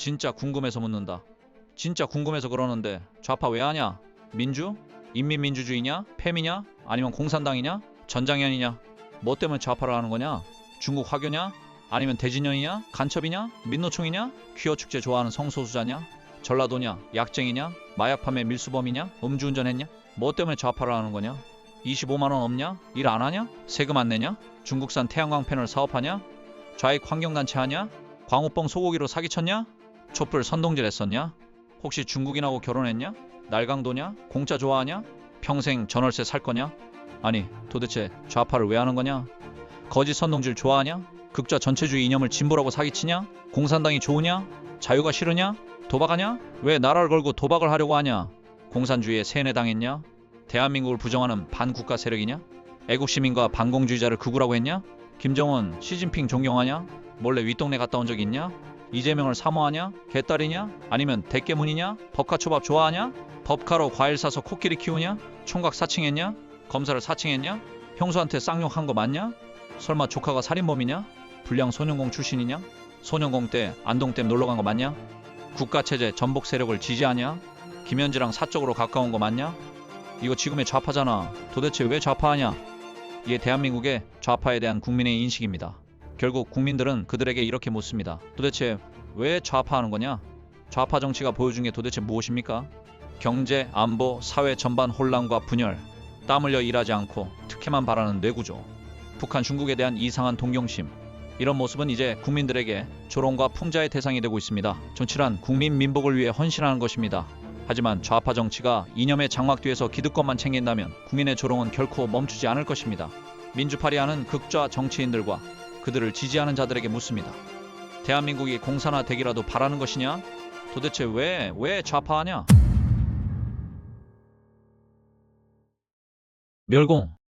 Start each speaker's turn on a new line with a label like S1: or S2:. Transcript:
S1: 진짜 궁금해서 묻는다. 진짜 궁금해서 그러는데 좌파 왜 하냐? 민주? 인민민주주의냐? 패미냐? 아니면 공산당이냐? 전장현이냐? 뭐 때문에 좌파를 하는 거냐? 중국 화교냐? 아니면 대진영이냐? 간첩이냐? 민노총이냐? 퀴어 축제 좋아하는 성소수자냐? 전라도냐? 약쟁이냐? 마약 판매 밀수범이냐? 음주운전했냐? 뭐 때문에 좌파를 하는 거냐? 25만 원 없냐? 일 안 하냐? 세금 안 내냐? 중국산 태양광 패널 사업하냐? 좌익 환경단체 하냐? 광우뻥 소고기로 사기쳤냐? 촛불 선동질 했었냐? 혹시 중국인하고 결혼했냐? 날강도냐? 공짜 좋아하냐? 평생 전월세 살 거냐? 아니 도대체 좌파를 왜 하는 거냐? 거짓 선동질 좋아하냐? 극좌 전체주의 이념을 진보라고 사기치냐? 공산당이 좋으냐? 자유가 싫으냐? 도박하냐? 왜 나라를 걸고 도박을 하려고 하냐? 공산주의에 세뇌당했냐? 대한민국을 부정하는 반국가 세력이냐? 애국 시민과 반공주의자를 극우라고 했냐? 김정은, 시진핑 존경하냐? 몰래 윗동네 갔다 온 적 있냐? 이재명을 사모하냐? 개딸이냐? 아니면 대깨문이냐? 법카초밥 좋아하냐? 법카로 과일 사서 코끼리 키우냐? 총각 사칭했냐? 검사를 사칭했냐? 형수한테 쌍욕한 거 맞냐? 설마 조카가 살인범이냐? 불량 소년공 출신이냐? 소년공 때 안동댐 놀러 간 거 맞냐? 국가체제 전복 세력을 지지하냐? 김현지랑 사적으로 가까운 거 맞냐? 이거 지금의 좌파잖아. 도대체 왜 좌파하냐? 이게 대한민국의 좌파에 대한 국민의 인식입니다. 결국 국민들은 그들에게 이렇게 묻습니다. 도대체 왜 좌파하는 거냐? 좌파 정치가 보여준 게 도대체 무엇입니까? 경제, 안보, 사회 전반 혼란과 분열, 땀 흘려 일하지 않고 특혜만 바라는 뇌구조, 북한 중국에 대한 이상한 동경심, 이런 모습은 이제 국민들에게 조롱과 풍자의 대상이 되고 있습니다. 정치란 국민 민복을 위해 헌신하는 것입니다. 하지만 좌파 정치가 이념의 장막 뒤에서 기득권만 챙긴다면 국민의 조롱은 결코 멈추지 않을 것입니다. 민주파리하는 극좌 정치인들과 그들을 지지하는 자들에게 묻습니다. 대한민국이 공산화 되기라도 바라는 것이냐? 도대체 왜, 왜 좌파하냐? 멸공.